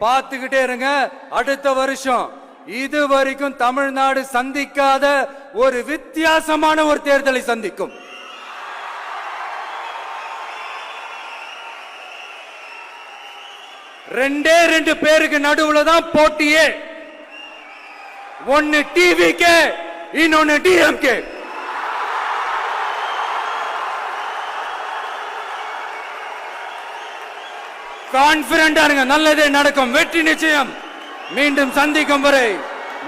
பார்த்துக்கிட்டே இருங்க. அடுத்த வருஷம். இது வரைக்கும் தமிழ்நாடு சந்திக்காத ஒரு வித்தியாசமான ஒரு தேர்தலை சந்திக்கும். ரெண்டே ரெண்டு பேருக்கு நடுவுல தான் போட்டியே. ஒன்னு டிவி கே இன்னொன்னு டிஎம்கே கான்பிடண்டா இருங்க. நல்லதே நடக்கும். வெற்றி நிச்சயம். மீண்டும் சந்திக்கும் வரை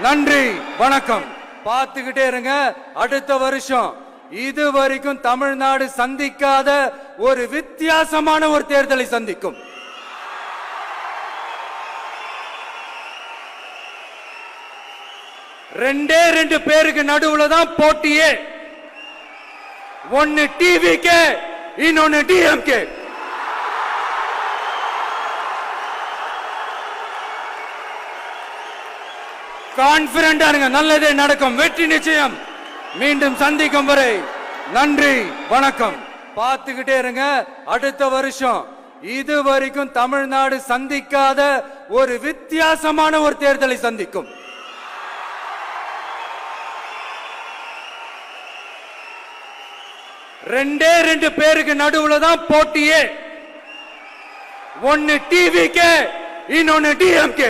நன்றி வணக்கம். பார்த்துக்கிட்டே இருங்க. அடுத்த வருஷம் இது வரைக்கும் தமிழ்நாடு சந்திக்காத ஒரு வித்தியாசமான ஒரு தேர்தலை சந்திக்கும். ரெண்டே ரெண்டு பேருக்கு நடுவுல தான் போட்டியே. ஒன்னு டிவிகே இன்னொன்னு டிஎம்கே கான்பிடண்டா இருங்க நல்லதே நடக்கும். வெற்றி நிச்சயம். மீண்டும் சந்திக்கும் வரை நன்றி வணக்கம். பார்த்துக்கிட்டே இருங்க. அடுத்த வருஷம் இது வரைக்கும் தமிழ்நாடு சந்திக்காத ஒரு வித்தியாசமான ஒரு தேர்தலை சந்திக்கும். ரெண்டே ரெண்டு பேருக்கு நடுவுல தான் போட்டியே. ஒன்னு டிவிகே இன்னொன்னு டிஎம்கே